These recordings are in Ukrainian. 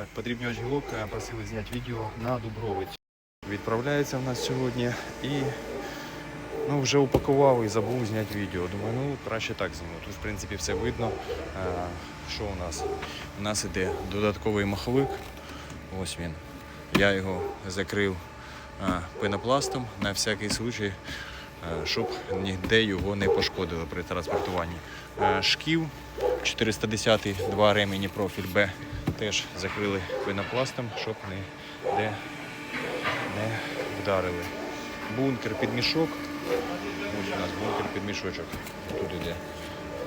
Так, подрібнювач гілок е, просили зняти відео на Дубровиць. Відправляється в нас сьогодні і ну, вже упакував і забув зняти відео. Думаю, ну краще так зніму. Тут, в принципі, все видно. Е, Що у нас? У нас іде додатковий маховик. Ось він. Я його закрив е, пенопластом на всякий случай, е, щоб ніде його не пошкодило при транспортуванні. Е, Шків 410 два ремені профіль Б теж закрили пенопластом, щоб ніде не вдарили. Бункер під мішок. Ось у нас бункер під мішочок. Тут іде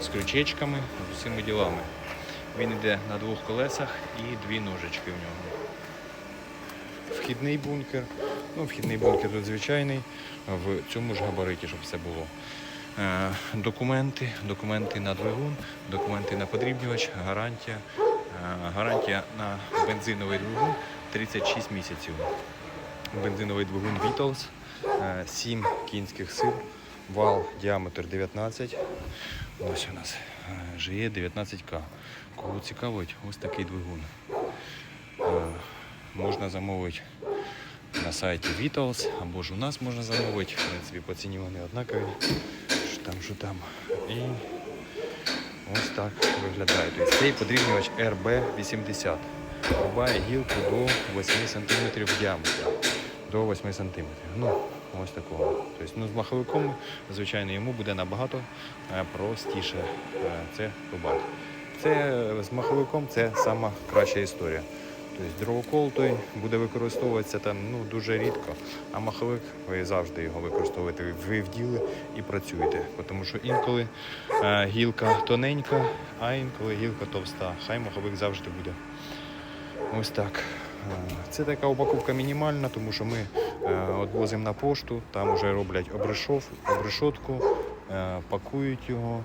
з крючечками, з усіма ділами. Він йде на двох колесах і дві ножички в нього. Вхідний бункер. Ну, вхідний бункер тут звичайний, в цьому ж габариті, щоб все було. Е, документи, документи на двигун, документи на подрібнювач, гарантія. Е, гарантія на бензиновий двигун 36 місяців. Бензиновий двигун Beatles, 7 кінських сил, вал діаметр 19. Ось у нас е, GE 19К. Кого цікавить, ось такий двигун. Е, Можна замовити на сайті Vitals, або ж у нас можна замовити. В принципі, по ціні вони однакові. Що там, що там. І ось так виглядає. Тобто цей подрібнювач RB80. Рубає гілку до 8 см в діаметрі. До 8 см. Ну, ось такого. Тобто, ну, з маховиком, звичайно, йому буде набагато е, простіше е, це рубати. Це е, з маховиком це сама краща історія. Тобто дровокол той буде використовуватися там ну, дуже рідко, а маховик ви завжди його використовуєте. Ви вділи і працюєте. Тому що інколи е, гілка тоненька, а інколи гілка товста. Хай маховик завжди буде. Ось так. Е, Це така упаковка мінімальна, тому що ми е, відвозимо на пошту, там вже роблять обрешов, обрешотку, е, пакують його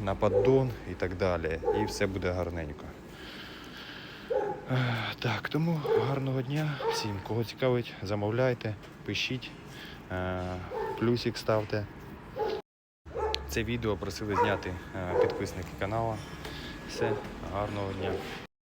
на поддон і так далі. І все буде гарненько. Так, тому гарного дня всім. Кого цікавить, замовляйте, пишіть, е, плюсик ставте. Це відео просили зняти е, підписники каналу. Все, гарного дня.